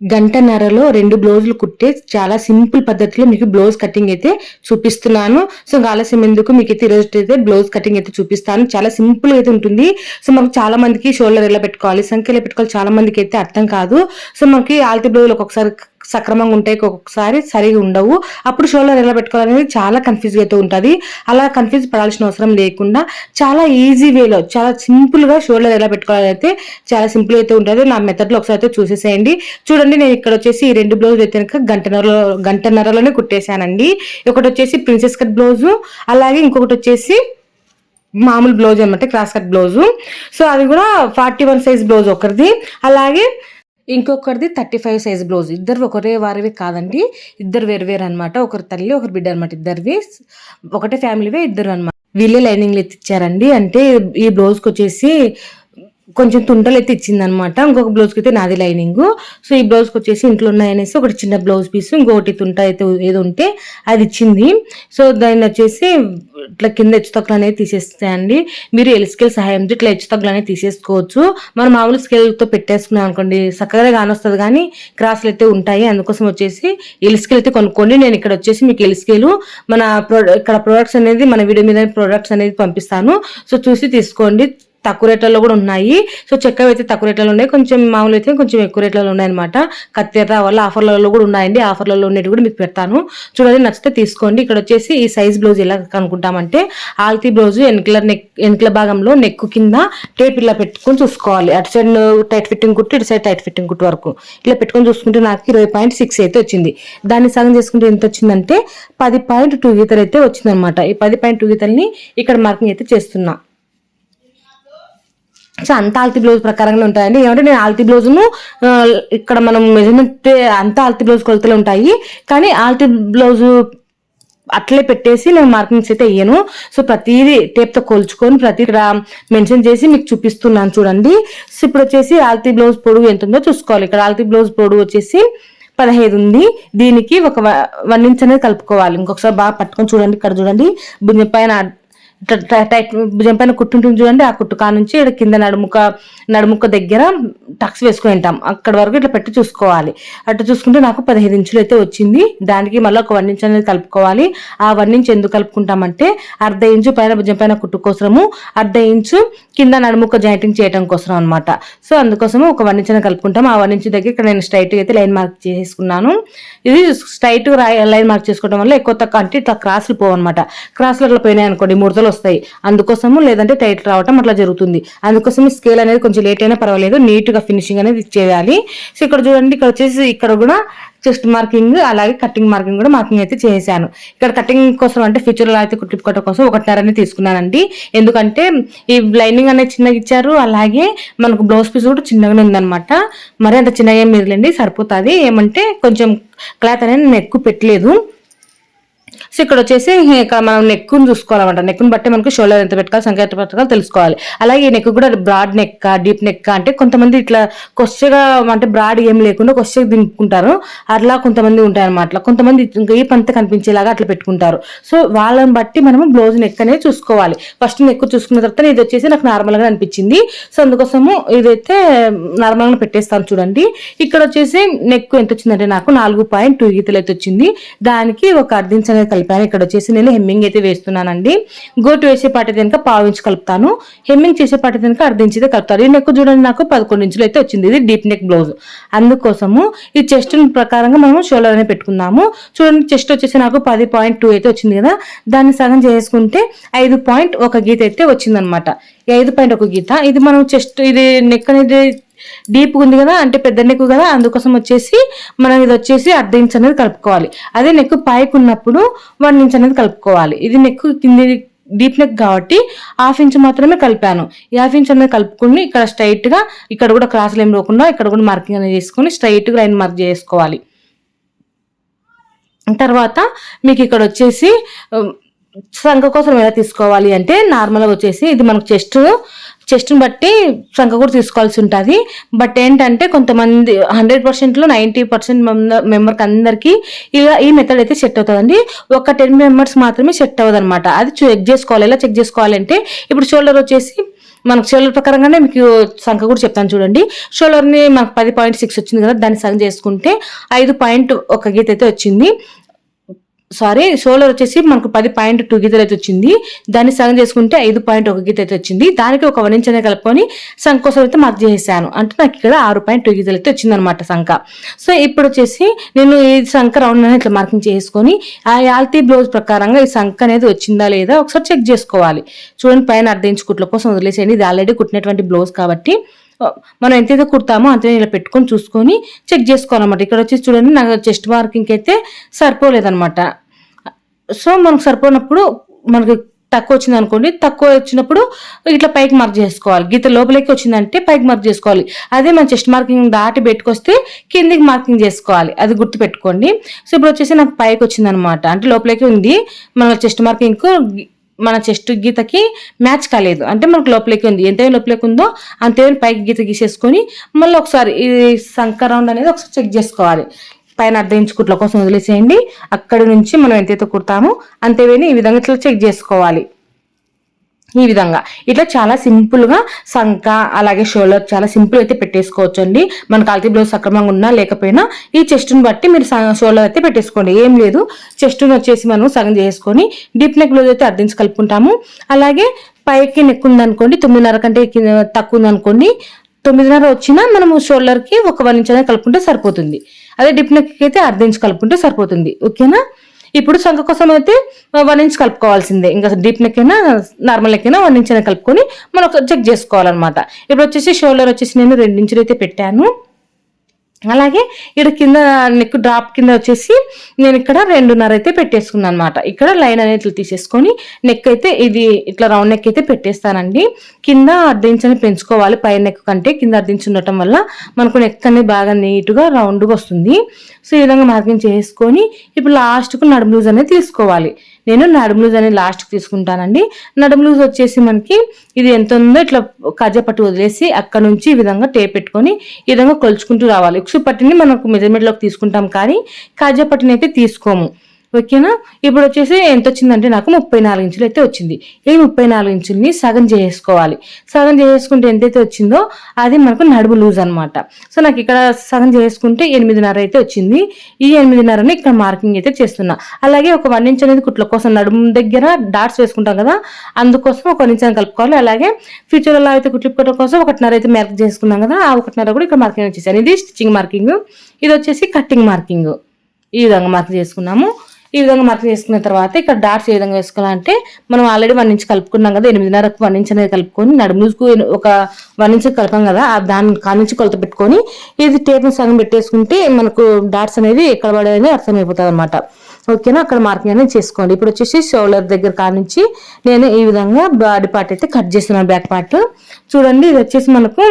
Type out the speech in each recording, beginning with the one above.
గంటన్నరలో రెండు బ్లౌజులు కుట్టే చాలా సింపుల్ పద్ధతిలో మీకు బ్లౌజ్ కటింగ్ అయితే చూపిస్తున్నాను. సో ఆలస్యం ఎందుకు? మీకు అయితే ఈరోజు అయితే బ్లౌజ్ కటింగ్ అయితే చూపిస్తాను. చాలా సింపుల్ అయితే ఉంటుంది. సో మనకు చాలా మందికి షోల్డర్ ఎలా పెట్టుకోవాలి సంఖ్యలో పెట్టుకోవాలి చాలా మందికి అయితే అర్థం కాదు. సో మనకి ఆల్తి బ్లౌజులు ఒక్కొక్కసారి సక్రమంగా ఉంటాయి ఒక్కొక్కసారి సరిగా ఉండవు. అప్పుడు షోల్డర్ ఎలా పెట్టుకోవాలనేది చాలా కన్ఫ్యూజ్గా అయితే ఉంటుంది. అలా కన్ఫ్యూజ్ పడాల్సిన అవసరం లేకుండా చాలా ఈజీ వేలో చాలా సింపుల్గా షోల్డర్ ఎలా పెట్టుకోవాలని అయితే చాలా సింపుల్ అయితే ఉంటుంది. నా మెథడ్లో ఒకసారి అయితే చూసేసేయండి. చూడండి నేను ఇక్కడ వచ్చేసి ఈ రెండు బ్లౌజ్ అయితే కనుక గంటన్నరలో గంటన్నరలోనే కుట్టేశానండి. ఒకటి వచ్చేసి ప్రిన్సెస్ కట్ బ్లౌజు అలాగే ఇంకొకటి వచ్చేసి మామూలు బ్లౌజ్ అనమాట క్రాస్ కట్ బ్లౌజు సో అది కూడా ఫార్టీ వన్ సైజ్ బ్లౌజ్ ఒకరిది. అలాగే ఇంకొకరిది థర్టీ ఫైవ్ సైజ్ బ్లౌజ్. ఇద్దరు ఒకరే వారివి కాదండి ఇద్దరు వేరు వేరు అనమాట ఒకరు తల్లి ఒకరు బిడ్డ అనమాట ఇద్దరివి. ఒకటే ఫ్యామిలీవే ఇద్దరు అనమాట వీళ్ళే లైనింగ్లు ఎత్తిచ్చారండి. అంటే ఈ బ్లౌజ్కి వచ్చేసి కొంచెం తుంటలు అయితే ఇచ్చింది అనమాట ఇంకొక బ్లౌజ్కి అయితే నాది లైనింగ్ సో ఈ బ్లౌజ్కి వచ్చేసి ఇంట్లో ఉన్నాయనేసి ఒకటి చిన్న బ్లౌజ్ పీస్ ఇంకొకటి తుంట అయితే ఏదో ఉంటే అది ఇచ్చింది. సో దాన్ని వచ్చేసి ఇట్లా కింద హెచ్చుతగ్గులు అనేది తీసేస్తాయండి. మీరు ఎల్ స్కేల్ సహాయంతో ఇట్లా హెచ్చుతగ్గులు అనేది తీసేసుకోవచ్చు. మనం మామూలు స్కేల్తో పెట్టేసుకున్నాం అనుకోండి చక్కగా కానొస్తుంది కానీ క్రాస్లు అయితే ఉంటాయి. అందుకోసం వచ్చేసి ఎల్ స్కేల్ అయితే కొనుక్కోండి. నేను ఇక్కడ వచ్చేసి మీకు ఎల్ స్కేల్ మన ప్రొ- ఇక్కడ ప్రొడక్ట్స్ అనేది మన వీడియో మీద ప్రొడక్ట్స్ అనేది పంపిస్తాను. సో చూసి తీసుకోండి. తక్కువ రేట్లలో కూడా ఉన్నాయి. సో చెక్కవి అయితే తక్కువ రేట్లలో ఉన్నాయి. కొంచెం మామూలు అయితే కొంచెం ఎక్కువ రేట్లలో ఉన్నాయి అనమాట కత్తెర వల్ల ఆఫర్లలో కూడా ఉన్నాయండి. ఆఫర్లలో ఉన్నట్టు కూడా మీకు పెడతాను. చూడండి నచ్చితే తీసుకోండి. ఇక్కడ వచ్చేసి ఈ సైజ్ బ్లౌజ్ ఎలా కనుక్కుంటామంటే ఆల్తీ బ్లౌజ్ వెనుకల నెక్ వెనుకల భాగంలో నెక్ కింద టేప్ ఇలా పెట్టుకొని చూసుకోవాలి. అటు సైడ్ టైట్ ఫిట్టింగ్ కుట్టు ఇటు సైడ్ టైట్ ఫిట్టింగ్ కుట్టు వరకు. ఇలా పెట్టుకొని చూసుకుంటే నాకు ఇరవై పాయింట్ సిక్స్ అయితే వచ్చింది. దాన్ని సగం చేసుకుంటే ఎంత వచ్చిందంటే పది పాయింట్ టూ గీతలు అయితే వచ్చిందనమాట ఈ పది పాయింట్ టూ గీతల్ని ఇక్కడ మార్కింగ్ అయితే చేస్తున్నా. సో అంత ఆల్తీ బ్లౌజ్ ప్రకారంగా ఉంటాయండి. ఏమంటే నేను ఆల్తీ బ్లౌజ్ను ఇక్కడ మనం మెజర్మెంట్ అంతా ఆల్తీ బ్లౌజ్ కొలతలు ఉంటాయి. కానీ ఆల్తీ బ్లౌజ్ అట్లే పెట్టేసి నేను మార్కింగ్స్ అయితే వేయను. సో ప్రతిదీ టేప్తో కొలుచుకొని ప్రతి ఇక్కడ మెన్షన్ చేసి మీకు చూపిస్తున్నాను చూడండి. సో ఇప్పుడు వచ్చేసి ఆల్తీ బ్లౌజ్ పొడుగు ఎంత ఉందో చూసుకోవాలి. ఇక్కడ ఆల్తీ బ్లౌజ్ పొడుగు వచ్చేసి పదహైదు ఉంది. దీనికి ఒక వన్ ఇంచ్ అనేది కలుపుకోవాలి. ఇంకొకసారి బాగా పట్టుకొని చూడండి. ఇక్కడ చూడండి. భుజం పైన టైట్ భుజం పైన కుట్టు ఉంటుంది చూడండి ఆ కుట్టు కా నుంచి ఇక్కడ కింద నడుముక నడుముక దగ్గర టక్స్ వేసుకుని ఉంటాం. అక్కడ వరకు ఇట్లా పెట్టి చూసుకోవాలి. అట్లా చూసుకుంటే నాకు పదిహేను ఇంచులు అయితే వచ్చింది. దానికి మళ్ళీ ఒక వన్ ఇంచ్ అనేది కలుపుకోవాలి. ఆ వన్ ఇంచ్ ఎందుకు కలుపుకుంటామంటే అర్ధ ఇంచు పైన భుజం పైన కుట్టు కోసము అర్ధ ఇంచు కింద నడుముక్క జాయింటింగ్ చేయడం కోసం అనమాట సో అందుకోసము ఒక వన్ ఇంచ్ కలుపుకుంటాం. ఆ వన్ ఇంచ్ దగ్గర ఇక్కడ నేను స్ట్రైట్ అయితే లైన్ మార్క్ చేసుకున్నాను. ఇది స్ట్రైట్ లైన్ మార్క్ చేసుకోవడం వల్ల ఎక్కువ తక్కువ అంటే ఇట్లా క్రాస్లు పోవన్నమాట క్రాస్లు అట్లా పోయినాయి అనుకోండి ముడతలు వస్తాయి. అందుకోసము లేదంటే టైట్ రావటం అట్లా జరుగుతుంది. అందుకోసం స్కేల్ అనేది కొంచెం లేట్ అయినా పర్వాలేదు. నీట్గా ఫినిషింగ్ అనేది చేయాలి. సో ఇక్కడ చూడండి ఇక్కడ వచ్చేసి ఇక్కడ కూడా చెస్ట్ మార్కింగ్ అలాగే కటింగ్ మార్కింగ్ కూడా మార్కింగ్ అయితే చేశాను. ఇక్కడ కటింగ్ కోసం అంటే ఫ్యూచర్ అయితే అయితే కుట్టిపుకోవడం కోసం ఒకటిన్నర అనేది తీసుకున్నానండి. ఎందుకంటే ఈ లైనింగ్ అనేది చిన్నగా ఇచ్చారు. అలాగే మనకు బ్లౌజ్ పీస్ కూడా చిన్నగానే ఉందన్నమాట. మరి అంత చిన్నగా ఏం లేదులేండి సరిపోతుంది. ఏమంటే కొంచెం క్లాత్ అనేది నేను ఎక్కువ పెట్టలేదు. సో ఇక్కడ వచ్చేసి ఇక్కడ మనం నెక్కును చూసుకోవాలన్నమాట. నెక్కును బట్టి మనకు షోల్డర్ ఎంత పెట్టాలి సంఖ్య ఎంత పెట్టుకోవాలి తెలుసుకోవాలి. అలాగే ఈ నెక్ కూడా బ్రాడ్ నెక్ డీప్ నెక్ అంటే కొంతమంది ఇట్లా కొచ్చగా అంటే బ్రాడ్ ఏం లేకుండా కొచ్చగా దింపుకుంటారు అట్లా కొంతమంది ఉంటారన్నమాట అట్లా కొంతమంది ఇంకా ఈ పంత కనిపించేలాగా అట్లా పెట్టుకుంటారు. సో వాళ్ళని బట్టి మనము బ్లౌజ్ నెక్ అనేది చూసుకోవాలి. ఫస్ట్ నెక్ చూసుకున్న తర్వాత ఇది వచ్చేసి నాకు నార్మల్గా అనిపించింది. సో అందుకోసము ఇదైతే నార్మల్గా పెట్టేస్తాను చూడండి. ఇక్కడ వచ్చేసి నెక్ ఎంత వచ్చిందంటే నాకు నాలుగు పాయింట్ టూ గీతలు అయితే వచ్చింది. దానికి ఒక అర్ధించ అనేది కలిపాను. ఇక్కడ వచ్చేసి నేను హెమ్మింగ్ అయితే వేస్తున్నానండి. గోటు వేసే పాట కనుక పావించి కలుపుతాను. హెమ్మింగ్ చేసే పాట కనుక అర్ధించితే కలుపుతారు కలుపుతాను. ఈ నెక్ చూడండి నాకు పదకొండు ఇంచులు అయితే వచ్చింది. ఇది డీప్ నెక్ బ్లౌజ్. అందుకోసము ఈ చెస్ట్ ప్రకారంగా మనం షోల్డర్ అనేది పెట్టుకుందాము. చూడండి చెస్ట్ వచ్చేసి నాకు పది పాయింట్ టూ అయితే వచ్చింది కదా. దాన్ని సగం చేసుకుంటే ఐదు పాయింట్ ఒక గీత అయితే వచ్చిందనమాట. ఈ ఐదు పాయింట్ ఒక గీత. ఇది మనం చెస్ట్ ఇది నెక్ అనేది డీప్ ఉంది కదా అంటే పెద్ద నెక్ కదా అందుకోసం వచ్చేసి మనం ఇది వచ్చేసి అర్ధ ఇంచ్ అనేది కలుపుకోవాలి. అదే నెక్ పైకి ఉన్నప్పుడు వన్ ఇంచ్ అనేది కలుపుకోవాలి. ఇది నెక్ కింది డీప్ నెక్ కాబట్టి హాఫ్ ఇంచ్ మాత్రమే కలిపాను. ఈ హాఫ్ ఇంచ్ అనేది కలుపుకుని ఇక్కడ స్ట్రైట్గా ఇక్కడ కూడా క్రాస్ ఏం రోకుండా ఇక్కడ కూడా మార్కింగ్ అనేది చేసుకుని స్ట్రైట్గా లైన్ మార్క్ చేసుకోవాలి. తర్వాత మీకు ఇక్కడ వచ్చేసి ఉమ్, సంఖ కోసం ఎలా తీసుకోవాలి అంటే నార్మల్గా వచ్చేసి ఇది మనకు చెస్ట్ చెస్ట్ని బట్టి సంఖ కూడా తీసుకోవాల్సి ఉంటుంది. బట్ ఏంటంటే కొంతమంది హండ్రెడ్ పర్సెంట్లో నైంటీ పర్సెంట్ మెంబర్కి అందరికీ ఇలా ఈ మెథడ్ అయితే సెట్ అవుతుందండి. ఒక టెన్ మెంబర్స్ మాత్రమే సెట్ అవ్వదు అనమాట అది చెక్ చేసుకోవాలి. ఎలా చెక్ చేసుకోవాలంటే ఇప్పుడు షోల్డర్ వచ్చేసి మనకు షోల్డర్ ప్రకారంగానే మీకు సంఖ్య కూడా చెప్తాను చూడండి. షోల్డర్ని మనకు పది పాయింట్ సిక్స్ వచ్చింది కదా దాన్ని సగం చేసుకుంటే ఐదు పాయింట్ ఒక గీత అయితే వచ్చింది. సారీ షోల్డర్ వచ్చేసి మనకు పది పాయింట్ టూ గీతలు అయితే వచ్చింది. దాన్ని సగం చేసుకుంటే ఐదు పాయింట్ ఒక గీత అయితే వచ్చింది. దానికి ఒక వన్ ఇంచ్ అనేది కలుపుకొని సంఖ కోసం అయితే మార్క్ చేసేసాను. అంటే నాకు ఇక్కడ ఆరు పాయింట్ టూ గీతలు అయితే వచ్చింది అనమాట సంఖ సో ఇప్పుడు వచ్చేసి నేను ఈ సంఖ రౌండ్ అనేది ఇట్లా మార్కింగ్ చేసుకొని ఆ యాల్తీ బ్లౌజ్ ప్రకారంగా ఈ సంఖ అనేది వచ్చిందా లేదా ఒకసారి చెక్ చేసుకోవాలి. చూడండి పైన అర్ధించి కుట్ల కోసం వదిలేసేయండి. ఇది ఆల్రెడీ కుట్టినటువంటి బ్లౌజ్ కాబట్టి మనం ఎంతైతే కుడతామో అంతే ఇలా పెట్టుకొని చూసుకొని చెక్ చేసుకోవాలన్నమాట. ఇక్కడ వచ్చి చూడండి నాకు చెస్ట్ మార్కింగ్ అయితే సరిపోలేదన్నమాట. సో మనకు సరిపోయినప్పుడు మనకి తక్కువ వచ్చింది అనుకోండి తక్కువ వచ్చినప్పుడు ఇట్లా పైకి మార్క్ చేసుకోవాలి. గీత లోపలికి వచ్చిందంటే పైకి మార్క్ చేసుకోవాలి. అదే మన చెస్ట్ మార్కింగ్ దాటి పెట్టుకొస్తే కిందికి మార్కింగ్ చేసుకోవాలి. అది గుర్తు పెట్టుకోండి సో ఇప్పుడు వచ్చేసి నాకు పైకి వచ్చిందనమాట అంటే లోపలికి ఉంది. మన చెస్ట్ మార్కింగ్ మన చెస్ట్ గీతకి మ్యాచ్ కాలేదు. అంటే మనకు లోపలికి ఉంది. ఎంత లోపలికి ఉందో అంతే పైకి గీత గీసేసుకొని మళ్ళీ ఒకసారి ఈ సంక రౌండ్ అనేది ఒకసారి చెక్ చేసుకోవాలి. పైన అర్ధ కుట్ల కోసం వదిలేసేయండి. అక్కడి నుంచి మనం ఎంతైతే కుడతామో అంతేవేని ఈ విధంగా ఇట్లా చెక్ చేసుకోవాలి. ఈ విధంగా. ఇట్లా చాలా సింపుల్గా సంక అలాగే షోల్డర్ చాలా సింపుల్ అయితే పెట్టేసుకోవచ్చు అండి మన కాల్తీ బ్లౌజ్ సక్రమంగా ఉన్నా లేకపోయినా ఈ చెస్ట్ని బట్టి మీరు షోల్డర్ అయితే పెట్టేసుకోండి. ఏం లేదు. చెస్ట్ని వచ్చేసి మనం సగం చేసుకొని డీప్ నెక్ బ్లౌజ్ అయితే అర్థించి కలుపుకుంటాము. అలాగే పైకి నెక్ ఉందనుకోండి తొమ్మిదిన్నర కంటే తక్కువ ఉందనుకోండి తొమ్మిదిన్నర వచ్చినా మనము షోల్డర్కి ఒక వన్ ఇంచ్ అనేది కలుపుకుంటే సరిపోతుంది. అదే డిప్ నెక్కి అయితే అర్ధ ఇంచ్ కలుపుకుంటే సరిపోతుంది. ఓకేనా? ఇప్పుడు సంఖ కోసం అయితే వన్ ఇంచ్ కలుపుకోవాల్సిందే. ఇంకా డీప్ నెక్ అయినా నార్మల్ నెక్ అయినా వన్ ఇంచ్ అయినా కలుపుకొని మనం చెక్ చేసుకోవాలన్నమాట. ఇప్పుడు వచ్చేసి షోల్డర్ వచ్చేసి నేను రెండు ఇంచులు అయితే పెట్టాను. అలాగే ఇక్కడ కింద నెక్ డ్రాప్ కింద వచ్చేసి నేను ఇక్కడ రెండున్నర అయితే పెట్టేసుకున్నాను అనమాట ఇక్కడ లైన్ అనేది తీసేసుకొని నెక్ అయితే ఇది ఇట్లా రౌండ్ నెక్ అయితే పెట్టేస్తానండి. కింద అర్ధించని పెంచుకోవాలి. పై నెక్ కంటే కింద అర్ధించి ఉండటం వల్ల మనకు నెక్ అనేది బాగా నీట్గా రౌండ్గా వస్తుంది. సో ఈ విధంగా మార్కింగ్ చేసుకొని ఇప్పుడు లాస్ట్కు నడుము లూజ్ అనేది తీసుకోవాలి. నేను నడుము లూజ్ అనేది లాస్ట్కి తీసుకుంటానండి. నడుము లూజ్ వచ్చేసి మనకి ఇది ఎంత ఉందో ఇట్లా కజపట్టు వదిలేసి అక్కడ నుంచి ఈ విధంగా టేప్ పెట్టుకొని ఈ విధంగా కొలుచుకుంటూ రావాలి. ఉక్సు పట్టిని మనకు మెజర్మెంట్లోకి తీసుకుంటాం కానీ కజ్జ పట్టిని అయితే తీసుకోము. ఓకేనా? ఇప్పుడు వచ్చేసి ఎంత వచ్చిందంటే నాకు ముప్పై నాలుగు ఇంచులు అయితే వచ్చింది. ఈ ముప్పై నాలుగు ఇంచుల్ని సగం చేసుకోవాలి సగం చేసుకుంటే ఎంతైతే వచ్చిందో అది మనకు నడుము లూజ్ అనమాట సో నాకు ఇక్కడ సగం చేసుకుంటే ఎనిమిదిన్నర అయితే వచ్చింది. ఈ ఎనిమిదిన్నరని ఇక్కడ మార్కింగ్ అయితే చేస్తున్నా. అలాగే ఒక వన్ ఇంచ్ అనేది కుట్ల కోసం నడుము దగ్గర డాట్స్ వేసుకుంటాం కదా అందుకోసం ఒక వన్ ఇంచ్ కలుపుకోవాలి. అలాగే ఫ్యూచర్లో అయితే కుట్లిప్పుకోవడం కోసం ఒకటిన్నర అయితే మార్క్ చేసుకున్నాం కదా ఆ ఒకటిన్నర కూడా ఇక్కడ మార్కింగ్ వచ్చేసాను ఇది స్టిచ్చింగ్ మార్కింగ్. ఇది వచ్చేసి కట్టింగ్ మార్కింగ్. ఈ విధంగా మార్క్ చేసుకున్నాము. ఈ విధంగా మరక చేసుకున్న తర్వాత ఇక్కడ డాట్స్ ఏ విధంగా వేసుకోవాలంటే మనం ఆల్రెడీ వన్ ఇంచ్ కలుపుకున్నాం కదా ఎనిమిదిన్నరకు వన్ ఇంచ్ అనేది కలుపుకొని నడుముకు ఒక వన్ ఇంచ్ కలపం కదా దాని కాని నుంచి కొలత పెట్టుకొని ఇది టేప్ని సగం పెట్టేసుకుంటే మనకు డాట్స్ అనేది ఎక్కడ పడేది అర్థమైపోతుంది అనమాట ఓకేనా? అక్కడ మార్కింగ్ అనేది చేసుకోండి. ఇప్పుడు వచ్చేసి షోల్డర్ దగ్గర కానించి నేను ఈ విధంగా బాడీ పార్ట్ అయితే కట్ చేస్తున్నాను బ్యాక్ పార్ట్ చూడండి ఇది వచ్చేసి మనకు